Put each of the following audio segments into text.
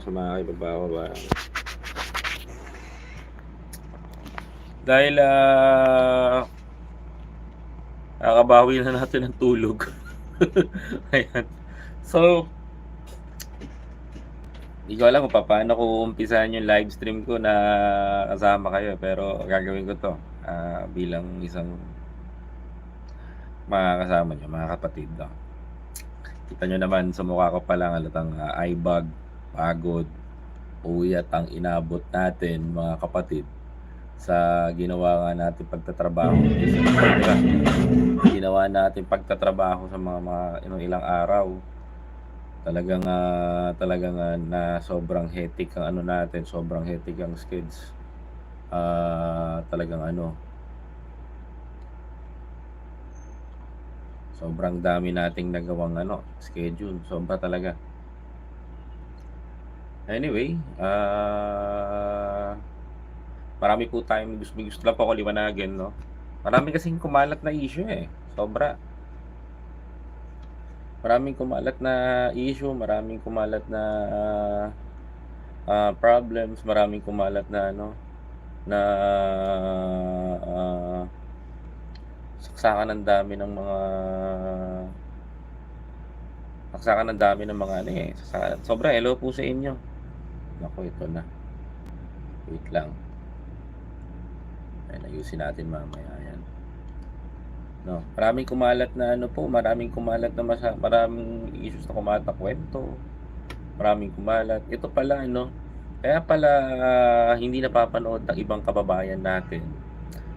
sa mga kaibabawa. Dahil ah kakabawi na natin ng tulog. Ayan. So, hindi ko alam kung paano ko umpisahan yung live stream ko na kasama kayo pero gagawin ko to ah, bilang isang mga kasama nyo, mga kapatid. No? Kita nyo naman sa mukha ko pa lang halatang uh, eye bag, pagod, uyat ang inabot natin mga kapatid sa ginawa nga natin pagtatrabaho. Ginawa natin pagtatrabaho sa mga, mga ilang, ilang araw. Talagang ah, talagang ah, na sobrang hectic ang ano natin sobrang hectic ang skids. Ah, talagang ano sobrang dami nating nagawang ano schedule. Sobra talaga anyway ah marami po tayong gusto, gusto lang po ako liwanagin no? Marami kasing kumalat na issue eh. Sobra. Maraming kumalat na issue maraming kumalat na ah, ah, problems maraming kumalat na ano na ah, saksakan ng dami ng mga saksakan ng dami ng mga ano eh sobra hello po sa inyo Naku, ito na wait lang Ayan, ayusin natin mamaya yan no maraming kumalat na ano po maraming kumalat na masa, maraming issues na kumalat na kwento maraming kumalat ito pala ano kaya pala ah, hindi napapanood ng ibang kababayan natin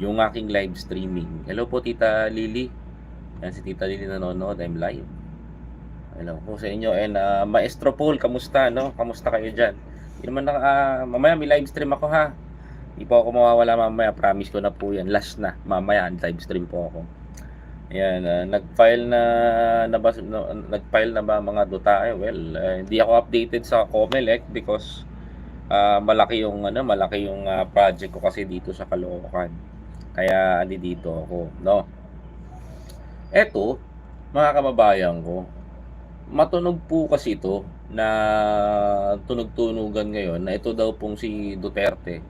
yung aking live streaming. Hello po Tita Lily. Yan si Tita Lily nanonood. I'm live. Hello po sa inyo. And ah, Maestro Paul, kamusta no? Kamusta kayo diyan? Hindi naman naka, ah, mamaya may live stream ako ha. Hindi po ako mawawala mamaya. Promise ko na po yan. Last na. Mamaya live stream po ako. Ayan, ah, nag-file na, na ba, no, nag-file na ba mga duta? Eh, well, ah, hindi ako updated sa Comelec because ah, malaki yung ano, malaki yung ah, project ko kasi dito sa Caloocan. Kaya andi dito ako, no? Eto, mga kababayan ko, matunog po kasi ito na tunog-tunugan ngayon na ito daw pong si Duterte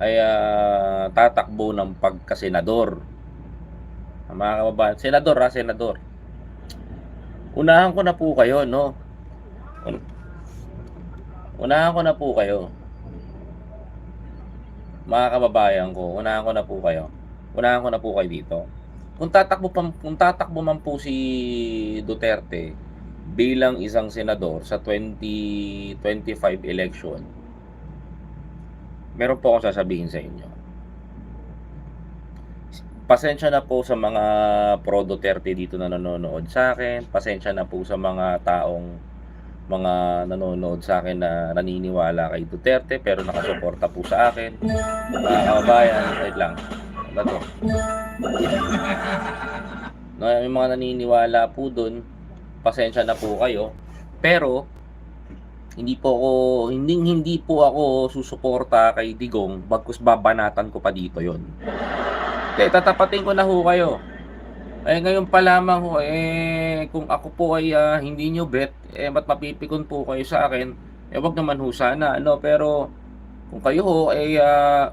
ay ah, tatakbo ng pagkasenador. Mga kababayan, senador ha, senador. Unahan ko na po kayo, no? Unahan ko na po kayo mga kababayan ko, unahan ko na po kayo. Unahan ko na po kayo dito. Kung tatakbo pa, kung tatakbo man po si Duterte bilang isang senador sa 2025 election, meron po akong sasabihin sa inyo. Pasensya na po sa mga pro Duterte dito na nanonood sa akin. Pasensya na po sa mga taong mga nanonood sa akin na naniniwala kay Duterte pero nakasuporta po sa akin. Mga kababayan, wait lang. Ano to? May mga naniniwala po doon. Pasensya na po kayo. Pero hindi po ako hindi hindi po ako susuporta kay Digong bagkus babanatan ko pa dito 'yon. Kaya tatapatin ko na ho kayo. Eh ngayon pa lamang ho, eh kung ako po ay ah, hindi nyo bet, eh ba't mapipikon po kayo sa akin? Eh wag naman ho sana, ano, pero kung kayo ho ay ah,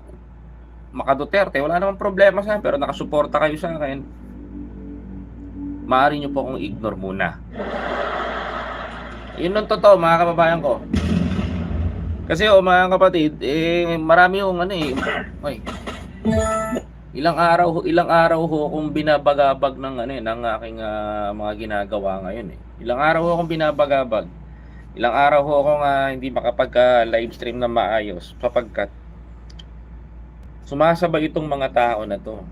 maka Duterte, wala namang problema sa akin, pero nakasuporta kayo sa akin, maaari nyo po akong ignore muna. Yun ang totoo mga kababayan ko. Kasi oh mga kapatid, eh marami yung ano eh, oy, ilang araw ilang araw ho akong binabagabag ng ano eh, ng aking ah, mga ginagawa ngayon eh. Ilang araw ho akong binabagabag. Ilang araw ho akong ah, hindi makapag ah, live stream na maayos sapagkat sumasabay itong mga tao na to.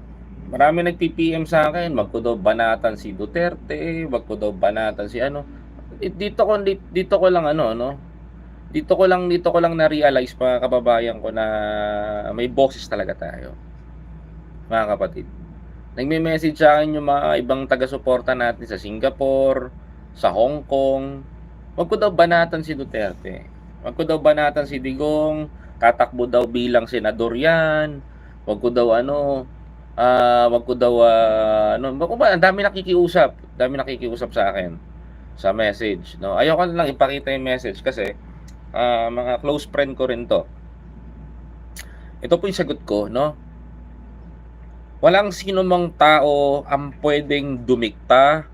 Marami nagpi-PM sa akin, wag ko daw banatan si Duterte, wag ko daw banatan si ano. Eh, Dito ko dito ko lang ano no. Dito ko lang dito ko lang na-realize mga kababayan ko na may boses talaga tayo mga kapatid. Nagme-message sa akin yung mga ibang taga-suporta natin sa Singapore, sa Hong Kong. Huwag ko daw banatan si Duterte. Huwag ko daw banatan si Digong. Tatakbo daw bilang senador yan. Huwag ko daw ano, ah, wag ko daw ah, ano, ko ba, ang dami nakikiusap, dami nakikiusap sa akin sa message, no. Ayoko na lang ipakita yung message kasi ah, mga close friend ko rin to. Ito po yung sagot ko, no? Walang sino mang tao ang pwedeng dumikta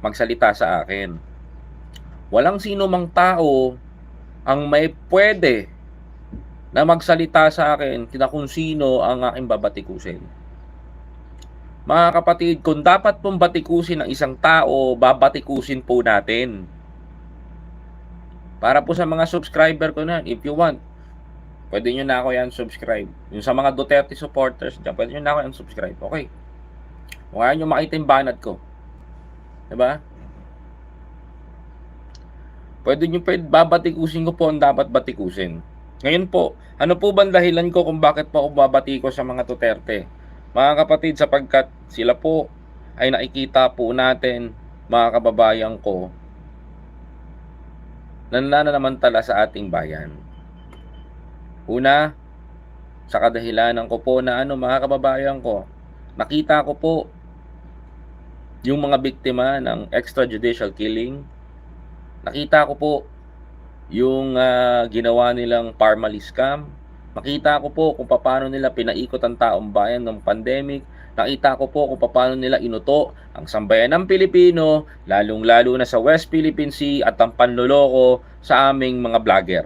magsalita sa akin. Walang sino mang tao ang may pwede na magsalita sa akin kina kung sino ang aking babatikusin. Mga kapatid, kung dapat pong batikusin ng isang tao, babatikusin po natin. Para po sa mga subscriber ko na, if you want, pwede nyo na ako yan subscribe. Yung sa mga Duterte supporters dyan, pwede nyo na ako yan subscribe. Okay. Kung ayaw nyo makita yung banat ko. Diba? Pwede nyo pwede, babatikusin ko po ang dapat batikusin. Ngayon po, ano po ba dahilan ko kung bakit po ako babati ko sa mga Duterte? Mga kapatid, sapagkat sila po ay nakikita po natin, mga kababayan ko, na nananamantala sa ating bayan. Una, sa kadahilanan ko po na ano mga kababayan ko, nakita ko po yung mga biktima ng extrajudicial killing. Nakita ko po yung ah, ginawa nilang Parmali scam. Nakita ko po kung paano nila pinaikot ang taong bayan ng pandemic. Nakita ko po kung paano nila inuto ang sambayan ng Pilipino, lalong-lalo na sa West Philippine Sea at ang panloloko sa aming mga vlogger.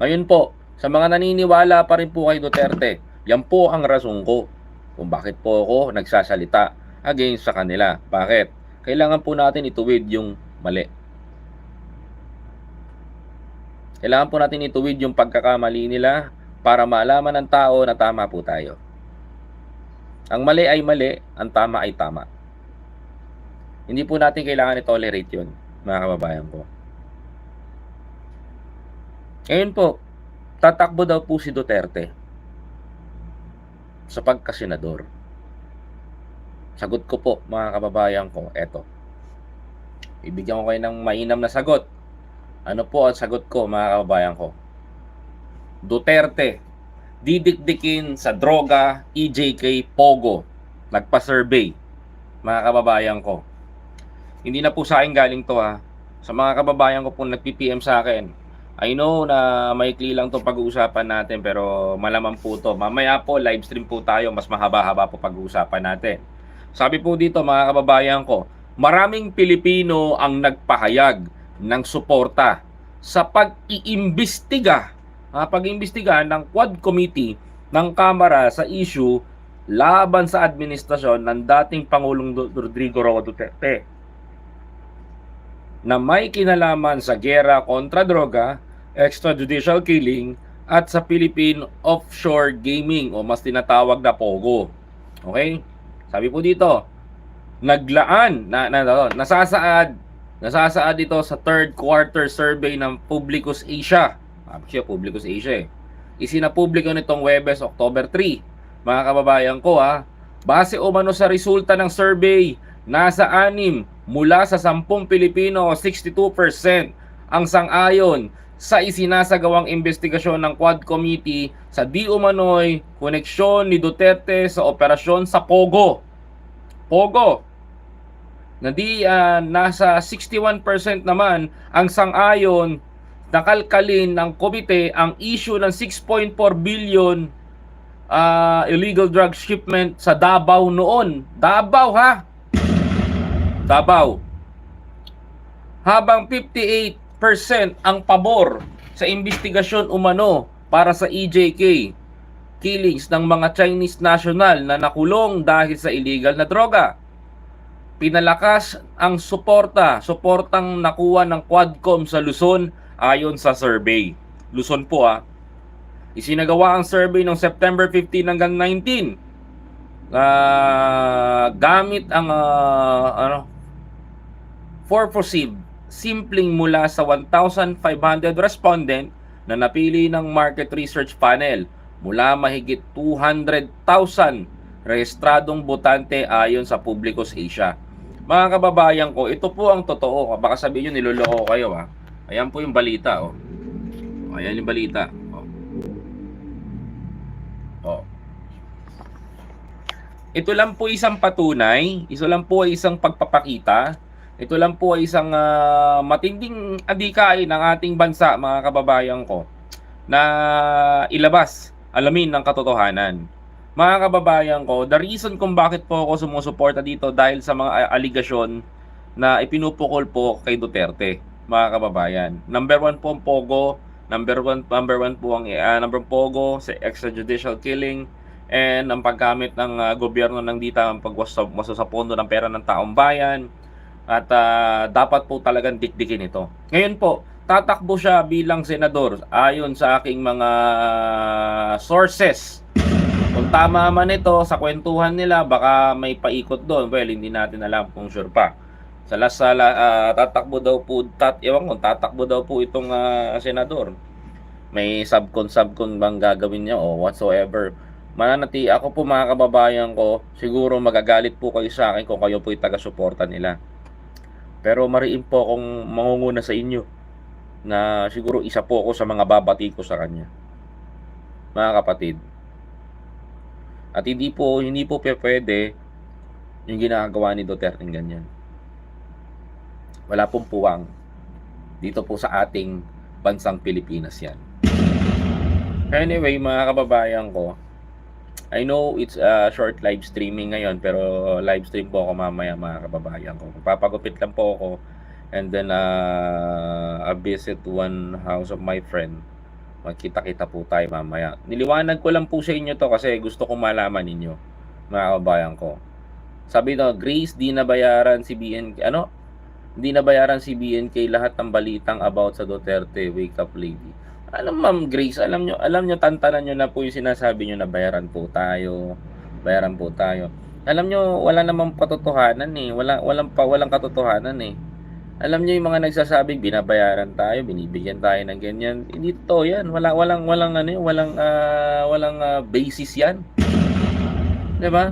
Ngayon po, sa mga naniniwala pa rin po kay Duterte, yan po ang rason ko kung bakit po ako nagsasalita against sa kanila. Bakit? Kailangan po natin ituwid yung mali. Kailangan po natin ituwid yung pagkakamali nila para malaman ng tao na tama po tayo. Ang mali ay mali, ang tama ay tama. Hindi po natin kailangan i-tolerate yun, mga kababayan ko. Ngayon po, tatakbo daw po si Duterte sa pagkasenador. Sagot ko po, mga kababayan ko, eto. Ibigyan ko kayo ng mainam na sagot. Ano po ang sagot ko, mga kababayan ko? Duterte, didikdikin sa droga, EJK, Pogo. Nagpa-survey, mga kababayan ko. Hindi na po sa akin galing to ha. Sa mga kababayan ko po nagpi-PM sa akin. I know na maikli lang itong pag-uusapan natin pero malaman po to. Mamaya po, live stream po tayo. Mas mahaba-haba po pag-uusapan natin. Sabi po dito mga kababayan ko, maraming Pilipino ang nagpahayag ng suporta sa pag-iimbestiga, ah, pag-iimbestiga ng Quad Committee ng Kamara sa issue laban sa administrasyon ng dating Pangulong Rodrigo Roa Duterte na may kinalaman sa gera kontra droga, extrajudicial killing, at sa Philippine Offshore Gaming o mas tinatawag na POGO. Okay? Sabi po dito, naglaan na, na, na nasasaad nasasaad ito sa third quarter survey ng Publicus Asia. Siya Publicus Asia eh. Isinapubliko nitong Webes October 3. Mga kababayan ko ha, base umano sa resulta ng survey, nasa anim mula sa 10 Pilipino o 62% ang sang-ayon sa isinasagawang investigasyon ng Quad Committee sa di umano'y koneksyon ni Duterte sa operasyon sa Pogo. Pogo, na di ah, nasa 61% naman ang sang-ayon nakalkalin ng komite ang issue ng 6.4 billion ah, illegal drug shipment sa Davao noon. Davao ha? Davao. Habang 58% ang pabor sa investigasyon umano para sa EJK killings ng mga Chinese national na nakulong dahil sa illegal na droga pinalakas ang suporta, suportang nakuha ng Quadcom sa Luzon ayon sa survey. Luzon po ah. Isinagawa ang survey noong September 15 hanggang 19. Ah, gamit ang ah, ano purposive simpleng mula sa 1,500 respondent na napili ng market research panel mula mahigit 200,000 rehistradong botante ayon sa Publicus Asia. Mga kababayan ko, ito po ang totoo. Baka sabihin nyo, niloloko ko kayo ha. Ayan po yung balita. Oh. Ayan yung balita. Oh. Oh. Ito lang po isang patunay. Ito lang po ay isang pagpapakita. Ito lang po ay isang ah, matinding adikain ng ating bansa, mga kababayan ko, na ilabas, alamin ng katotohanan. Mga kababayan ko, the reason kung bakit po ako sumusuporta dito dahil sa mga aligasyon na ipinupukol po kay Duterte, mga kababayan. Number one po ang Pogo, number one, number one po ang ah, number Pogo sa extrajudicial killing, and ang paggamit ng ah, gobyerno ng dita ang pagwaso sa pondo ng pera ng taong bayan at ah, dapat po talagang dikdikin ito. Ngayon po, tatakbo siya bilang senador ayon sa aking mga sources. Kung tama man ito sa kwentuhan nila, baka may paikot doon. Well, hindi natin alam kung sure pa. Sa lasala, ah, tatakbo daw po, tat, ewan ko, tatakbo daw po itong ah, senador. May subcon subcon bang gagawin niya o whatsoever. Mananati, ako po mga kababayan ko, siguro magagalit po kayo sa akin kung kayo po taga-suporta nila. Pero mariin po akong mangunguna sa inyo na siguro isa po ako sa mga babati ko sa kanya. Mga kapatid. At hindi po hindi po pwede yung ginagawa ni Duterte ng ganyan. Wala pong puwang dito po sa ating bansang Pilipinas yan. Anyway, mga kababayan ko, I know it's a short live streaming ngayon pero live stream po ako mamaya mga kababayan ko. Papagupit lang po ako and then uh, a visit one house of my friend. Magkita-kita po tayo mamaya. Niliwanag ko lang po sa inyo to kasi gusto kong malaman ninyo mga kababayan ko. Sabi no, Grace, di nabayaran si BNK. Ano? Di nabayaran si BNK lahat ng balitang about sa Duterte. Wake up lady. Alam ma'am Grace, alam nyo, alam nyo, tantanan nyo na po yung sinasabi nyo na bayaran po tayo. Bayaran po tayo. Alam nyo, wala namang katotohanan eh. Wala, walang, pa, walang katotohanan eh. Alam nyo yung mga nagsasabing binabayaran tayo, binibigyan tayo ng ganyan. Hindi to yan. Wala, walang, walang ano walang, ah, walang ah, basis yan. 'Di ba?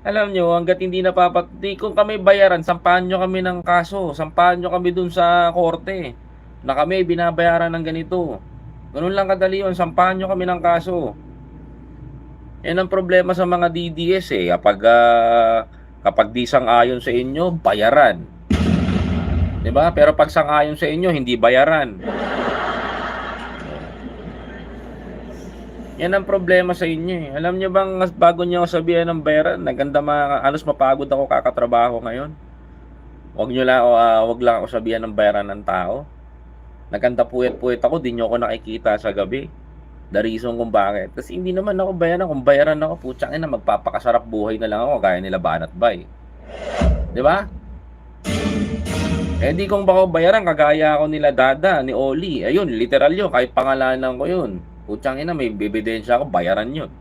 Alam nyo, hanggat hindi napapat... Di, kung kami bayaran, sampahan nyo kami ng kaso. Sampahan nyo kami dun sa korte. Na kami binabayaran ng ganito. Ganun lang kadali yun. Sampahan nyo kami ng kaso. Yan ang problema sa mga DDS eh. Kapag, ah, kapag di sang-ayon sa inyo, bayaran. 'Di ba? Pero pag sang-ayon sa inyo, hindi bayaran. Yan ang problema sa inyo eh. Alam nyo bang bago nyo ako sabihan ng bayaran, naganda mga anos mapagod ako kakatrabaho ngayon. Wag nyo lang, uh, wag lang ako sabihan ng bayaran ng tao. Naganda puyat-puyat ako, di nyo ako nakikita sa gabi. The reason kung bakit. Kasi hindi naman ako bayaran. Kung bayaran ako, putsang ina, magpapakasarap buhay na lang ako, gaya nila Banat Bay. Di ba? Eh di kung baka bayaran, kagaya ako nila Dada, ni Oli. Ayun, literal yun, kahit pangalanan ko yun. Putsang ina, may ebidensya ako, bayaran yun.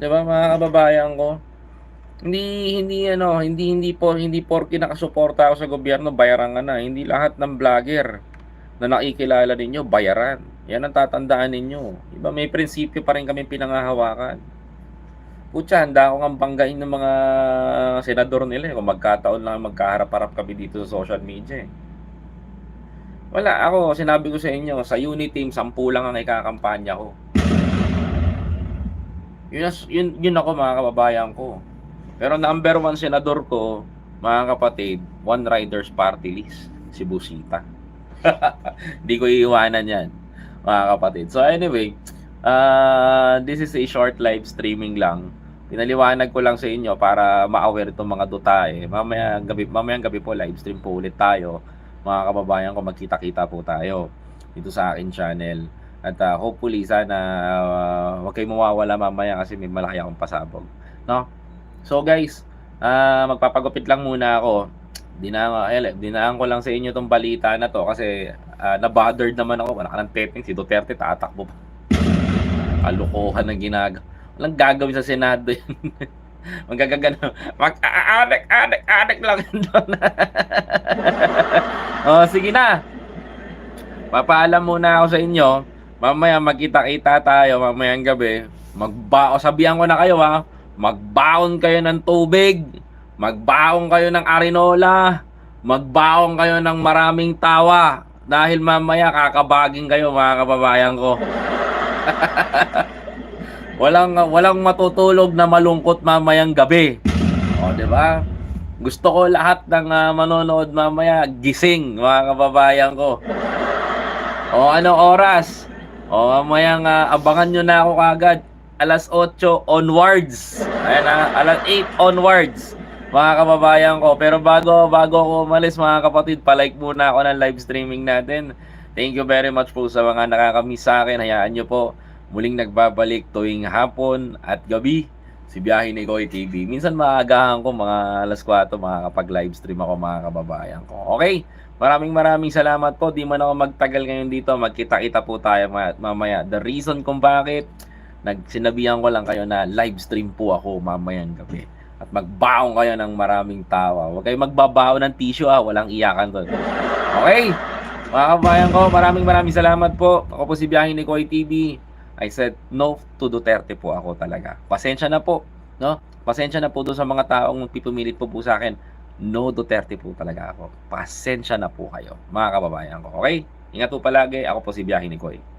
Di ba mga kababayan ko? Hindi hindi ano, hindi hindi po hindi porke nakasuporta ako sa gobyerno, bayaran ka na. Hindi lahat ng vlogger na nakikilala ninyo, bayaran. Yan ang tatandaan ninyo. Iba may prinsipyo pa rin kami pinangahawakan. Putya, handa ako nga banggain ng mga senador nila eh, kung magkataon lang magkaharap-harap kami dito sa social media eh. Wala, ako, sinabi ko sa inyo, sa unit team, sampu lang ang ikakampanya ko. Yun, yun, yun ako mga kababayan ko. Pero number one senador ko, mga kapatid, One Riders Party List, si Busita. Hindi ko iiwanan yan, mga kapatid. So anyway, uh, this is a short live streaming lang. Pinaliwanag ko lang sa inyo para ma-aware itong mga dutae. Mamaya gabi, mamayang gabi po live stream po ulit tayo. Mga kababayan ko, magkita-kita po tayo dito sa akin channel. At uh, hopefully sana uh, wag kayong mawawala mamaya kasi may malaki akong pasabog. No? So guys, ah magpapagupit lang muna ako. Dinaan, eh, dinaan ko lang sa inyo tong balita na to kasi ah, na-bothered naman ako. Wala ka ng petting, si Duterte tatakbo pa. Kalukuhan ng ginagawa. Walang gagawin sa Senado yun. Magagagano. Mag-aadek, adek, adek lang doon. oh, sige na. Papaalam muna ako sa inyo. Mamaya magkita-kita tayo mamayang gabi. Magbao, sabihan ko na kayo ha. Magbaon kayo ng tubig. Magbaon kayo ng arinola. Magbaon kayo ng maraming tawa. Dahil mamaya kakabaging kayo mga kababayan ko. walang walang matutulog na malungkot mamayang gabi. O, di ba? Gusto ko lahat ng ah, manonood mamaya gising, mga kababayan ko. O anong oras? O mamayang ah, abangan nyo na ako kagad. Alas 8 onwards. Ayan na, alas 8 onwards. Mga kababayan ko. Pero bago, bago ako umalis mga kapatid, palike muna ako ng live streaming natin. Thank you very much po sa mga nakakamiss sa akin. Hayaan nyo po, muling nagbabalik tuwing hapon at gabi si Biyahe ni Koy TV. Minsan maagahan ko mga alas 4 makakapag-live stream ako mga kababayan ko. Okay? Maraming maraming salamat po. Di man ako magtagal ngayon dito. Magkita-kita po tayo ma- mamaya. The reason kung bakit nagsinabihan ko lang kayo na live stream po ako mamayang gabi. At magbaon kayo ng maraming tawa. Huwag kayong magbabaon ng tissue ah. Walang iyakan doon. Okay? Mga kababayan ko, maraming maraming salamat po. Ako po si Biyahe ni Koy TV. I said no to Duterte po ako talaga. Pasensya na po, no? Pasensya na po doon sa mga taong pipumilit po po sa akin. No Duterte po talaga ako. Pasensya na po kayo, mga kababayan ko. Okay? Ingat po palagi. Ako po si Biyahe ni Koy.